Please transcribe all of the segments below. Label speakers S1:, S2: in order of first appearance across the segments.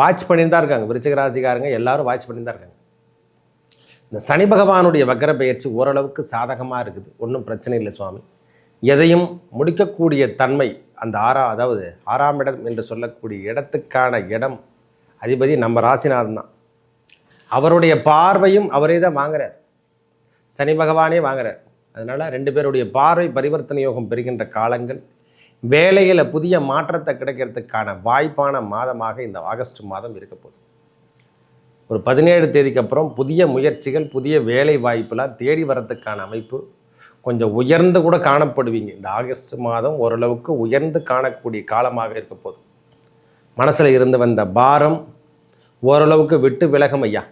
S1: Watch பண்ணிட்டு தான் இருக்காங்க. விருச்சிக ராசிக்காரங்க எல்லாரும் வாட்ச் பண்ணிட்டு தான் இருக்காங்க. இந்த சனி பகவானுடைய வக்கர பெயர்ச்சி ஓரளவுக்கு சாதகமாக இருக்குது. ஒன்றும் பிரச்சனை இல்லை சுவாமி. எதையும் முடிக்கக்கூடிய தன்மை அந்த ஆறா அதாவது ஆறாம் இடம் என்று சொல்லக்கூடிய இடத்துக்கான இடம் அதிபதி நம்ம ராசிநாதன் தான். அவருடைய பார்வையும் அவரே தான் வாங்குறார். சனி பகவானே வாங்குறார். அதனால் ரெண்டு பேருடைய பார்வை பரிவர்த்தனை யோகம் பெறுகின்ற காலங்கள். வேலையில் புதிய மாற்றத்தை கிடைக்கிறதுக்கான வாய்ப்பான மாதமாக இந்த ஆகஸ்ட் மாதம் இருக்க போகுது. ஒரு பதினேழு தேதிக்கு அப்புறம் புதிய முயற்சிகள் புதிய வேலை வாய்ப்புலாம் தேடி வரத்துக்கான அமைப்பு. கொஞ்சம் உயர்ந்து கூட காணப்படுவீங்க. இந்த ஆகஸ்ட் மாதம் ஓரளவுக்கு உயர்ந்து காணக்கூடிய காலமாக இருக்க போதும் மனசில் இருந்து வந்த பாரம் ஓரளவுக்கு விட்டு விலகும் ஐயா.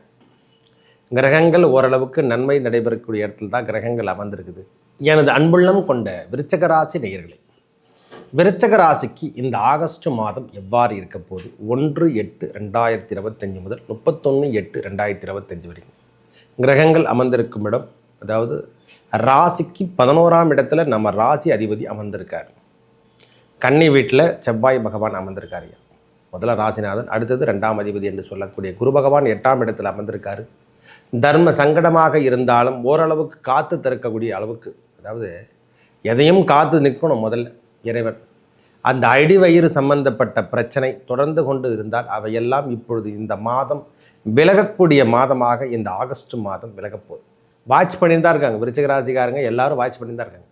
S1: கிரகங்கள் ஓரளவுக்கு நன்மை நடைபெறக்கூடிய இடத்துல தான் கிரகங்கள் அமர்ந்திருக்குது. எனது அன்புள்ளம் கொண்ட விருச்சகராசி நேயர்களே விருச்சக ராசிக்கு இந்த ஆகஸ்ட் மாதம் எவ்வாறு இருக்க போது ஒன்று எட்டு ரெண்டாயிரத்தி இருபத்தஞ்சி முதல் முப்பத்தொன்று எட்டு ரெண்டாயிரத்தி இருபத்தஞ்சி வரைக்கும். கிரகங்கள் அமர்ந்திருக்கும் இடம் அதாவது ராசிக்கு பதினோராம் இடத்துல நம்ம ராசி அதிபதி அமர்ந்திருக்கார். கன்னி வீட்டில் செவ்வாய் பகவான் அமர்ந்திருக்காரு. முதல்ல ராசிநாதன் அடுத்தது ரெண்டாம் அதிபதி என்று சொல்லக்கூடிய குரு பகவான் எட்டாம் இடத்தில் அமர்ந்திருக்காரு. தர்ம சங்கடமாக இருந்தாலும் ஓரளவுக்கு காத்து திறக்கக்கூடிய அளவுக்கு அதாவது எதையும் காத்து நிற்கணும் முதல்ல. இறைவன். அந்த அடி வயிறு சம்பந்தப்பட்ட பிரச்சனை தொடர்ந்து கொண்டு இருந்தால் அவையெல்லாம் இப்பொழுது இந்த மாதம் விலகக்கூடிய மாதமாக இந்த ஆகஸ்ட் மாதம் விலகப்போகுது வாட்ச் பண்ணியிருந்தா இருக்காங்க விருச்சிகராசிக்காரங்க எல்லாரும் வாட்ச் பண்ணியிருந்தா இருக்காங்க.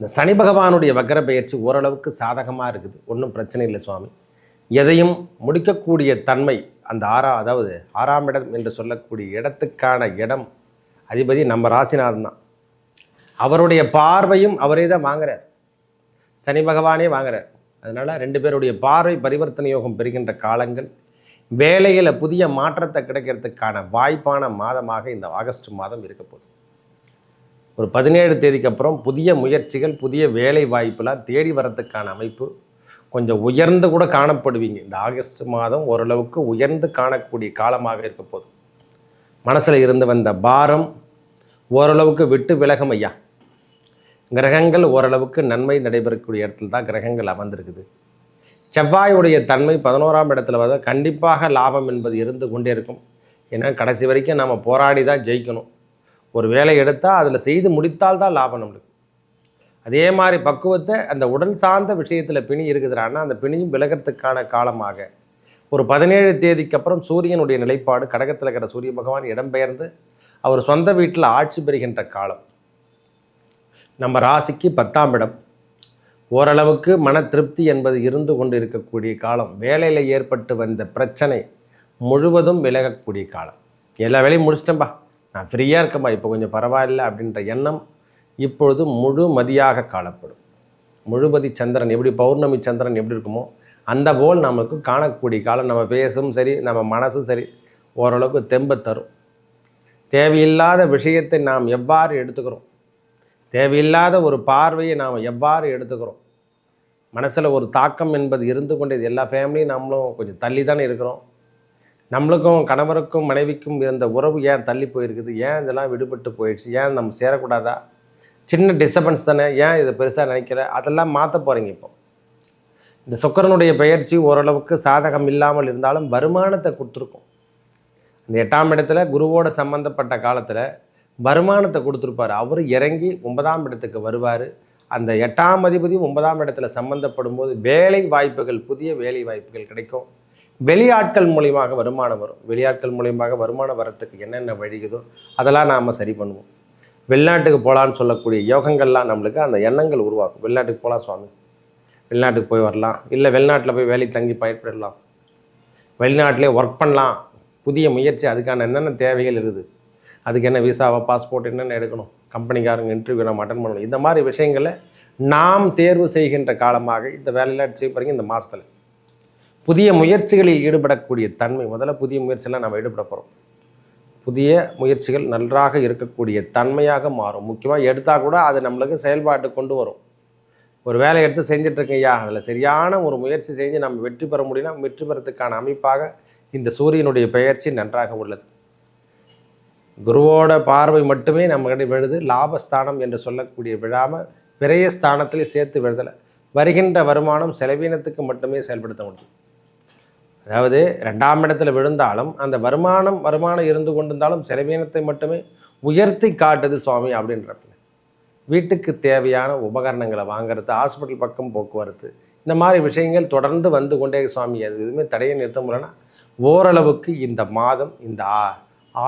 S1: இந்த சனி பகவானுடைய வக்கர பெயர்ச்சி ஓரளவுக்கு சாதகமாக இருக்குது. ஒன்றும் பிரச்சனை இல்லை சுவாமி. எதையும் முடிக்கக்கூடிய தன்மை அந்த ஆறா அதாவது ஆறாம் இடம் என்று சொல்லக்கூடிய இடத்துக்கான இடம் அதிபதி நம்ம ராசிநாதன் தான். அவருடைய பார்வையும் அவரே தான் வாங்குறார். சனி பகவானே வாங்குறார். அதனால் ரெண்டு பேருடைய பார்வை பரிவர்த்தனை யோகம் பெறுகின்ற காலங்கள் வேலையில் புதிய மாற்றத்தை கிடைக்கிறதுக்கான வாய்ப்பான மாதமாக இந்த ஆகஸ்ட் மாதம் இருக்க போகுது. ஒரு பதினேழு தேதிக்கு அப்புறம் புதிய முயற்சிகள் புதிய வேலை வாய்ப்பெல்லாம் தேடி வரத்துக்கான அமைப்பு கொஞ்சம் உயர்ந்து கூட காணப்படுவீங்க. இந்த ஆகஸ்ட் மாதம் ஓரளவுக்கு உயர்ந்து காணக்கூடிய காலமாக இருக்க போதும் மனசில் இருந்து வந்த பாரம் ஓரளவுக்கு விட்டு விலகும் ஐயா. கிரகங்கள் ஓரளவுக்கு நன்மை நடைபெறக்கூடிய இடத்துல தான் கிரகங்கள் அமர்ந்திருக்குது. செவ்வாயுடைய தன்மை பதினோராம் இடத்துல வந்து கண்டிப்பாக லாபம் என்பது இருந்து கொண்டே இருக்கும். ஏன்னா கடைசி வரைக்கும் நம்ம போராடி தான் ஜெயிக்கணும். ஒரு வேலை எடுத்தால் அதில் செய்து முடித்தால் தான் லாபம் நம்மளுக்கு. அதே மாதிரி பக்குவத்தை அந்த உடல் சார்ந்த விஷயத்தில் பிணி இருக்குதுறான்னா அந்த பிணியும் விலகிறதுக்கான காலமாக. ஒரு பதினேழு தேதிக்கு அப்புறம் சூரியனுடைய நிலைப்பாடு கடகத்தில் இருக்கிற சூரிய பகவான் இடம்பெயர்ந்து அவர் சொந்த வீட்டில் ஆட்சி பெறுகின்ற காலம். நம்ம ராசிக்கு பத்தாம் இடம். ஓரளவுக்கு மன திருப்தி என்பது இருந்து கொண்டு இருக்கக்கூடிய காலம். வேலையில் ஏற்பட்டு வந்த பிரச்சனை முழுவதும் விலகக்கூடிய காலம். எல்லா வேலையும் முடிச்சிட்டேன்பா. நான் ஃப்ரீயாக இருக்கேன்பா. இப்போ கொஞ்சம் பரவாயில்ல அப்படின்ற எண்ணம் இப்பொழுது முழு மதியாக காணப்படும். முழுமதி சந்திரன் எப்படி பௌர்ணமி சந்திரன் எப்படி இருக்குமோ அந்த போல் நமக்கு காணக்கூடிய காலம். நம்ம பேசும் சரி நம்ம மனசும் சரி ஓரளவுக்கு தெம்பை தரும். தேவையில்லாத விஷயத்தை நாம் எவ்வாறு எடுத்துக்கிறோம்? தேவையில்லாத ஒரு பார்வையை நாம் எவ்வாறு எடுத்துக்கிறோம்? மனசில் ஒரு தாக்கம் என்பது இருந்து கொண்டு இது எல்லா ஃபேமிலியும் நம்மளும் கொஞ்சம் தள்ளி தானே இருக்கிறோம். நம்மளுக்கும் கணவருக்கும் மனைவிக்கும் இருந்த உறவு ஏன் தள்ளி போயிருக்குது? ஏன் இதெல்லாம் விடுபட்டு போயிடுச்சு? ஏன் நம்ம சேரக்கூடாதா? சின்ன டிஸ்டர்பன்ஸ் தானே? ஏன் இதை பெருசாக நினைக்கிற அதெல்லாம் மாற்ற போகிறீங்க இப்போ. இந்த சுக்கரனுடைய பயிற்சி ஓரளவுக்கு சாதகம் இல்லாமல் இருந்தாலும் வருமானத்தை கொடுத்துருக்கும். இந்த எட்டாம் இடத்துல குருவோட சம்மந்தப்பட்ட காலத்தில் வருமானத்தை கொடுத்துருப்பாரு. அவர் இறங்கி ஒன்பதாம் இடத்துக்கு வருவார். அந்த எட்டாம் அதிபதி ஒன்பதாம் இடத்துல சம்பந்தப்படும் போது வேலை வாய்ப்புகள் புதிய வேலை வாய்ப்புகள் கிடைக்கும். வெளியாட்கள் மூலியமாக வருமானம் வரும். வெளியாட்கள் மூலியமாக வருமானம் வரத்துக்கு என்னென்ன வழிகுதோ அதெல்லாம் நாம் சரி பண்ணுவோம். வெளிநாட்டுக்கு போகலான்னு சொல்லக்கூடிய யோகங்கள்லாம் நம்மளுக்கு அந்த எண்ணங்கள் உருவாக்கும். வெளிநாட்டுக்கு போகலாம் சுவாமி. வெளிநாட்டுக்கு போய் வரலாம். இல்லை வெளிநாட்டில் போய் வேலை தங்கி பயன்படலாம் வெளிநாட்டிலே ஒர்க் பண்ணலாம். புதிய முயற்சி அதுக்கான என்னென்ன தேவைகள் இருக்குது? அதுக்கு என்ன விசாவா பாஸ்போர்ட் என்னென்ன எடுக்கணும்? கம்பெனிக்காரங்க இன்டர்வியூ நம்ம அட்டன் பண்ணணும். இந்த மாதிரி விஷயங்களை நாம் தேர்வு செய்கின்ற காலமாக இந்த வேலையில் செய்ய போகிறீங்க இந்த மாதத்தில் புதிய முயற்சிகளில் ஈடுபடக்கூடிய தன்மை முதல்ல புதிய முயற்சியெல்லாம் நம்ம ஈடுபட போகிறோம் புதிய முயற்சிகள் நன்றாக இருக்கக்கூடிய தன்மையாக மாறும். முக்கியமாக எடுத்தால் கூட அது நம்மளுக்கு செயல்பாட்டு கொண்டு வரும். ஒரு வேலையை எடுத்து செஞ்சிட்ருக்கையா அதில் சரியான ஒரு முயற்சி செஞ்சு நம்ம வெற்றி பெற முடியும்னா வெற்றி பெறத்துக்கான அமைப்பாக இந்த சூரியனுடைய பெயர்ச்சி நன்றாக உள்ளது. குருவோட பார்வை மட்டுமே நம்மகிட்ட விழுது லாபஸ்தானம் என்று சொல்லக்கூடிய விழாமல் விரயஸ்தானத்திலே சேர்த்து விழுதலை. வருகின்ற வருமானம் செலவீனத்துக்கு மட்டுமே செயல்படுத்த முடியும். அதாவது ரெண்டாம் இடத்துல விழுந்தாலும் அந்த வருமானம் வருமானம் இருந்து கொண்டிருந்தாலும் செலவீனத்தை மட்டுமே உயர்த்தி காட்டுது சுவாமி அப்படின்றப்ப வீட்டுக்கு தேவையான உபகரணங்களை வாங்குறது ஹாஸ்பிட்டல் பக்கம் போக்குவரத்து இந்த மாதிரி விஷயங்கள் தொடர்ந்து வந்து கொண்டே சுவாமி அது எதுவுமே தடையை நிறுத்த முடியலன்னா ஓரளவுக்கு இந்த மாதம் இந்த ஆ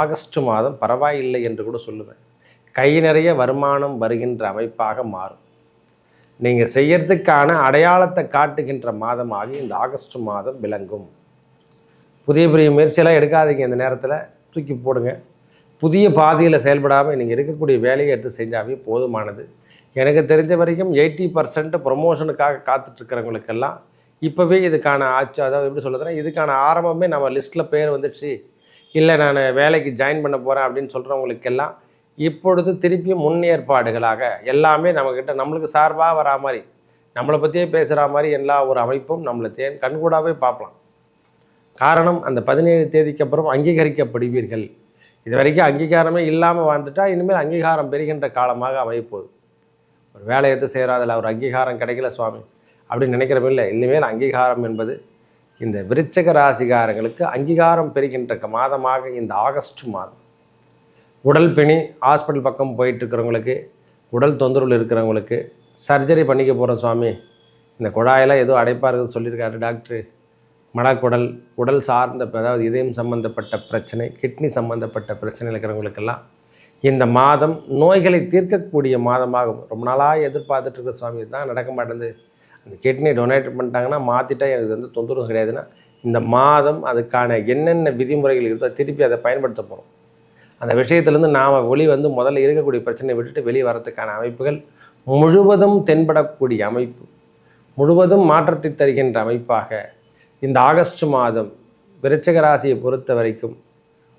S1: ஆகஸ்ட் மாதம் பரவாயில்லை என்று கூட சொல்லுவேன். கை நிறைய வருமானம் வருகின்ற அமைப்பாக மாறும். நீங்கள் செய்யறதுக்கான அடையாளத்தை காட்டுகின்ற மாதமாக இந்த ஆகஸ்ட் மாதம் விளங்கும். புதிய புதிய முயற்சியெல்லாம் எடுக்காதீங்க இந்த நேரத்தில் தூக்கி போடுங்க. புதிய பாதையில் செயல்படாமல் நீங்கள் இருக்கக்கூடிய வேலையை எடுத்து செஞ்சாவே போதுமானது. எனக்கு தெரிஞ்ச வரைக்கும் எயிட்டி பர்சன்ட் ப்ரொமோஷனுக்காக காத்துட்ருக்கிறவங்களுக்கெல்லாம் இப்போவே இதுக்கான ஆச்சு அதாவது எப்படி சொல்லுறதுன்னா இதுக்கான ஆரம்பமே நம்ம லிஸ்ட்டில் பேர் வந்துடுச்சு. இல்லை நான் வேலைக்கு ஜாயின் பண்ண போகிறேன் அப்படின்னு சொல்கிறவங்களுக்கெல்லாம் இப்பொழுது திருப்பியும் முன்னேற்பாடுகளாக எல்லாமே நம்மக்கிட்ட நம்மளுக்கு சார்பாக வரா மாதிரி நம்மளை பற்றியே பேசுகிற மாதிரி எல்லா ஒரு அமைப்பும் நம்மளை தே கண்கூடாவே பார்க்கலாம். காரணம் அந்த பதினேழு தேதிக்கு அப்புறம் அங்கீகரிக்கப்படுவீர்கள். இது வரைக்கும் அங்கீகாரமே இல்லாமல் வாழ்ந்துட்டால் இனிமேல் அங்கீகாரம் பெறுகின்ற காலமாக அமைப்போகுது ஒரு வேலை எடுத்து செய்கிறாதில்ல ஒரு அங்கீகாரம் கிடைக்கல சுவாமி. அப்படின்னு நினைக்கிறமில்ல இல்லை இனிமேல் அங்கீகாரம் என்பது இந்த விருச்சக ராசிகாரங்களுக்கு அங்கீகாரம் பெறுகின்ற மாதமாக இந்த ஆகஸ்ட் மாதம். உடல் பிணி ஹாஸ்பிட்டல் பக்கம் போயிட்டுருக்கிறவங்களுக்கு உடல் தொந்தரவு இருக்கிறவங்களுக்கு சர்ஜரி பண்ணிக்க போகிறோம் சுவாமி இந்த குழாயெல்லாம் ஏதோ அடைப்பாக சொல்லியிருக்காரு டாக்டரு. மடக்குடல் உடல் சார்ந்த அதாவது இதயம் சம்பந்தப்பட்ட பிரச்சனை கிட்னி சம்பந்தப்பட்ட பிரச்சனை இருக்கிறவங்களுக்கெல்லாம் இந்த மாதம் நோய்களை தீர்க்கக்கூடிய மாதமாகும். ரொம்ப நாளாக எதிர்பார்த்துட்டு இருக்க சுவாமி தான் நடக்க மாட்டேங்குது. அந்த கிட்னி டொனேட் பண்ணிட்டாங்கன்னா மாற்றிட்டா எனக்கு வந்து தொந்தரவு கிடையாதுன்னா இந்த மாதம் அதுக்கான என்னென்ன விதிமுறைகள் இருக்கோ திருப்பி அதை பயன்படுத்த போகிறோம் அந்த விஷயத்துலேருந்து நாம் வெளி வந்து முதல்ல இருக்கக்கூடிய பிரச்சனையை விட்டுட்டு வெளியே வரத்துக்கான அமைப்புகள் முழுவதும் தென்படக்கூடிய அமைப்பு முழுவதும் மாற்றத்தை தருகின்ற அமைப்பாக இந்த ஆகஸ்ட் மாதம் விருச்சக ராசியை பொறுத்த வரைக்கும்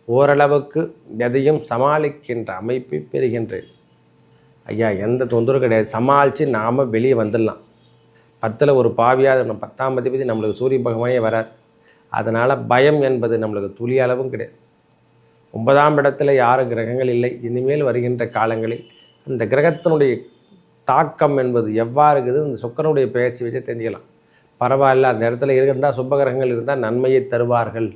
S1: ஓரளவுக்கு எதையும் சமாளிக்கின்ற அமைப்பை பெறுகின்றேன். ஐயா எந்த தொந்தரவு கிடையாது. சமாளித்து நாம் வெளியே வந்துடலாம். பத்தில் ஒரு பாவியாக பத்தாம் அதிபதி நம்மளுக்கு சூரிய பகவானே வராது அதனால் பயம் என்பது நம்மளுக்கு துளி அளவும் கிடையாது. ஒன்பதாம் இடத்துல யாரும் கிரகங்கள் இல்லை. இனிமேல் வருகின்ற காலங்களில் அந்த கிரகத்தினுடைய தாக்கம் என்பது எவ்வாறு இருக்குது இந்த சுக்கரனுடைய பயிற்சி வச்சு தெரிஞ்சுக்கலாம். பரவாயில்ல அந்த இடத்துல இருந்தால் சுபகிரகங்கள் இருந்தால் நன்மையை தருவார்கள்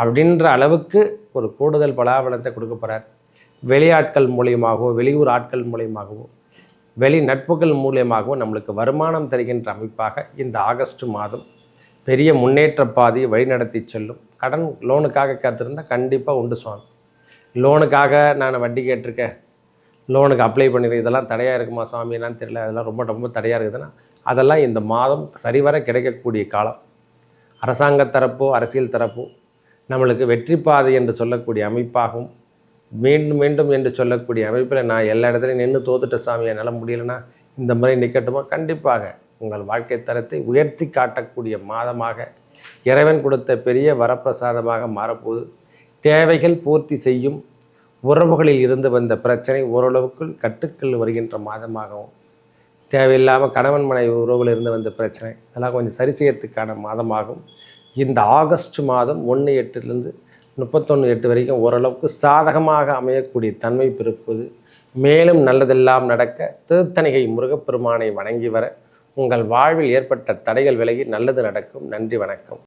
S1: அப்படின்ற அளவுக்கு ஒரு கூடுதல் பலாபலத்தை கொடுக்க போகிறார் வெளியாட்கள் மூலியமாகவோ வெளியூர் ஆட்கள் மூலியமாகவோ. வெளி நட்புகள் மூலியமாகவும் நம்மளுக்கு வருமானம் தருகின்ற அமைப்பாக இந்த ஆகஸ்ட் மாதம் பெரிய முன்னேற்ற பாதையை வழிநடத்தி செல்லும். கடன் லோனுக்காக காத்திருந்தால் கண்டிப்பாக உண்டு சுவாமி. லோனுக்காக நான் வட்டி கேட்டிருக்கேன். லோனுக்கு அப்ளை பண்ணியிருக்கேன் இதெல்லாம் தடையாக இருக்குமா சுவாமி என்னன்னு தெரியல. அதெல்லாம் ரொம்ப ரொம்ப தடையாக இருக்குதுன்னா அதெல்லாம் இந்த மாதம் சரிவர கிடைக்கக்கூடிய காலம். அரசாங்க தரப்போ அரசியல் தரப்போ நம்மளுக்கு வெற்றி பாதை என்று சொல்லக்கூடிய அமைப்பாகவும் மீண்டும் மீண்டும் என்று சொல்லக்கூடிய அமைப்பில் நான் எல்லா இடத்துலையும் நின்று தோத்துட்ட சாமி. என்னால் முடியலன்னா இந்த முறை நிற்கட்டுமா கண்டிப்பாக. உங்கள் வாழ்க்கை தரத்தை உயர்த்தி காட்டக்கூடிய மாதமாக இறைவன் கொடுத்த பெரிய வரப்பிரசாதமாக மாறப்போகுது. தேவைகள் பூர்த்தி செய்யும் உறவுகளில் இருந்து வந்த பிரச்சனை ஓரளவுக்குள் கட்டுக்கள் வருகின்ற மாதமாகவும் தேவையில்லாமல் கணவன் மனைவி உறவில் இருந்து வந்த பிரச்சனை அதெல்லாம் கொஞ்சம் சரி செய்யறதுக்கான மாதமாகும். இந்த ஆகஸ்ட் மாதம் ஒன்று எட்டுலேருந்து முப்பத்தொன்று எட்டு வரைக்கும் ஓரளவுக்கு சாதகமாக அமையக்கூடிய தன்மை பிறப்பது மேலும் நல்லதெல்லாம் நடக்க திருத்தணிகை முருகப்பெருமானை வணங்கி வர உங்கள் வாழ்வில் ஏற்பட்ட தடைகள் விலகி நல்லது நடக்கும். நன்றி வணக்கம்.